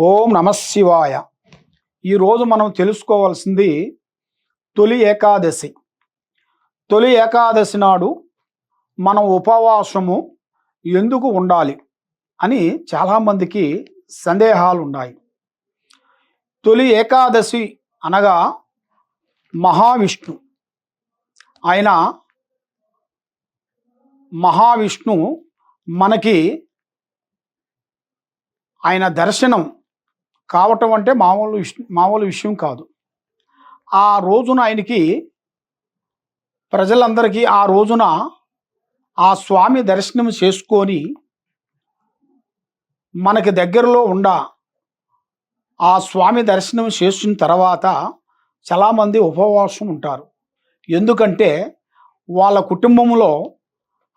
ఓం నమశివాయ ఈరోజు మనం తెలుసుకోవాల్సింది తొలి ఏకాదశి. తొలి ఏకాదశి నాడు మనం ఉపవాసము ఎందుకు ఉండాలి అని చాలామందికి సందేహాలు ఉన్నాయి తొలి ఏకాదశి అనగా మహావిష్ణు. ఆయన మహావిష్ణు మనకి ఆయన దర్శనం కావటం అంటే మామూలు విషయం మామూలు విషయం కాదు. ఆ రోజున ఆయనకి ప్రజలందరికీ ఆ రోజున ఆ స్వామి దర్శనం చేసుకొని మనకి దగ్గరలో ఉండ ఆ స్వామి దర్శనం చేసిన తర్వాత చాలామంది ఉపవాసం ఉంటారు. ఎందుకంటే వాళ్ళ కుటుంబంలో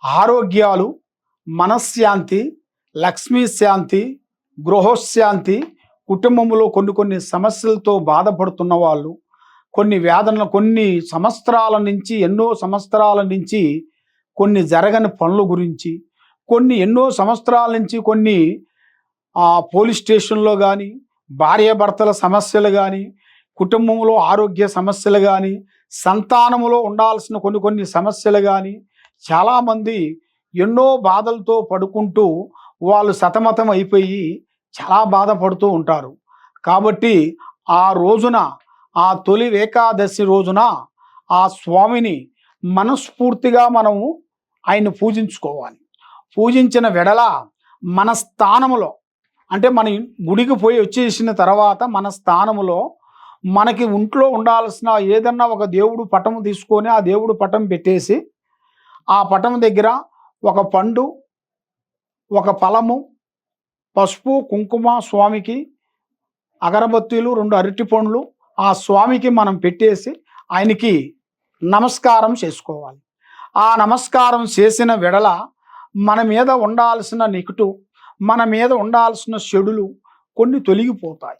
ఆరోగ్యాలు మనశ్శాంతి లక్ష్మీశాంతి గృహశాంతి కుటుంబంలో కొన్ని కొన్ని సమస్యలతో బాధపడుతున్న వాళ్ళు కొన్ని వేదనలు కొన్ని సంవత్సరాల నుంచి ఎన్నో సంవత్సరాల నుంచి కొన్ని జరగని పనుల గురించి కొన్ని ఎన్నో సంవత్సరాల నుంచి కొన్ని పోలీస్ స్టేషన్లో కానీ భార్యాభర్తల సమస్యలు కానీ కుటుంబంలో ఆరోగ్య సమస్యలు కానీ సంతానములో ఉండాల్సిన కొన్ని కొన్ని సమస్యలు కానీ చాలామంది ఎన్నో బాధలతో పడుకుంటూ వాళ్ళు సతమతం అయిపోయి చాలా బాధపడుతూ ఉంటారు. కాబట్టి ఆ రోజున ఆ తొలి ఏకాదశి రోజున ఆ స్వామిని మనస్ఫూర్తిగా మనము ఆయన పూజించుకోవాలి. పూజించిన వెడల మన స్థానములో అంటే మన గుడికి పోయి వచ్చేసిన తర్వాత మన స్థానములో మనకి ఒంట్లో ఉండాల్సిన ఏదన్నా ఒక దేవుడు పటం తీసుకొని ఆ దేవుడు పటం పెట్టేసి ఆ పటం దగ్గర ఒక పండు ఒక ఫలము పసుపు కుంకుమ స్వామికి అగరబత్తీలు రెండు అరటి పండ్లు ఆ స్వామికి మనం పెట్టేసి ఆయనకి నమస్కారం చేసుకోవాలి. ఆ నమస్కారం చేసిన వెడల మన మీద ఉండాల్సిన నెకుటు మన మీద ఉండాల్సిన చెడులు కొన్ని తొలగిపోతాయి.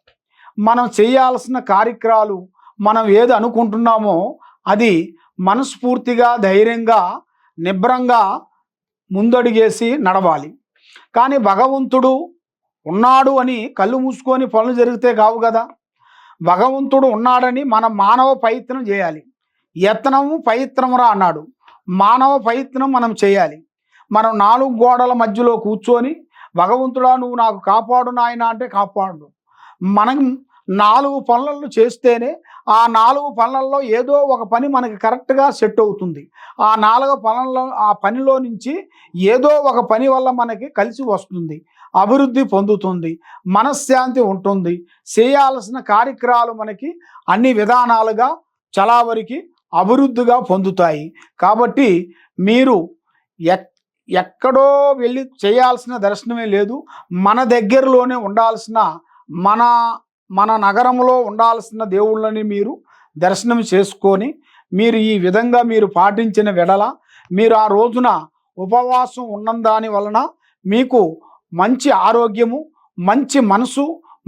మనం చేయాల్సిన కార్యక్రమాలు మనం ఏది అనుకుంటున్నామో అది మనస్ఫూర్తిగా ధైర్యంగా నిబ్రంగా ముందడుగేసి నడవాలి. కానీ భగవంతుడు ఉన్నాడు అని కళ్ళు మూసుకొని పనులు జరిగితే కావు కదా. భగవంతుడు ఉన్నాడని మన మానవ ప్రయత్నం చేయాలి. యత్నము ప్రయత్నమురా అన్నాడు. మానవ ప్రయత్నం మనం చేయాలి. మనం నాలుగు గోడల మధ్యలో కూర్చొని భగవంతుడా నువ్వు నాకు కాపాడు నాయన అంటే కాపాడు. మనం నాలుగు పనులను చేస్తేనే ఆ నాలుగు పనులలో ఏదో ఒక పని మనకి కరెక్ట్గా సెట్ అవుతుంది. ఆ నాలుగు పనుల ఆ పనిలో నుంచి ఏదో ఒక పని వల్ల మనకి కలిసి వస్తుంది. అభివృద్ధి పొందుతుంది మనశ్శాంతి ఉంటుంది. చేయాల్సిన కార్యక్రమాలు మనకి అన్ని విధానాలుగా చాలా వరకు అభివృద్ధిగా పొందుతాయి. కాబట్టి మీరు ఎక్ ఎక్కడో వెళ్ళి చేయాల్సిన దర్శనమే లేదు. మన దగ్గరలోనే ఉండాల్సిన మన మన నగరంలో ఉండాల్సిన దేవుళ్ళని మీరు దర్శనం చేసుకొని మీరు ఈ విధంగా మీరు పాటించిన వెడల మీరు ఆ రోజున ఉపవాసం ఉన్న దాని వలన మీకు మంచి ఆరోగ్యము మంచి మనసు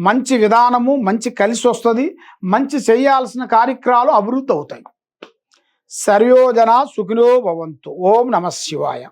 మంచి విధానము మంచి కలిసి వస్తుంది మంచి చేయాల్సిన కార్యక్రమాలు అభివృద్ధి అవుతాయి. సర్యోజన సుఖినో భవంతు. ఓం నమ శివాయ.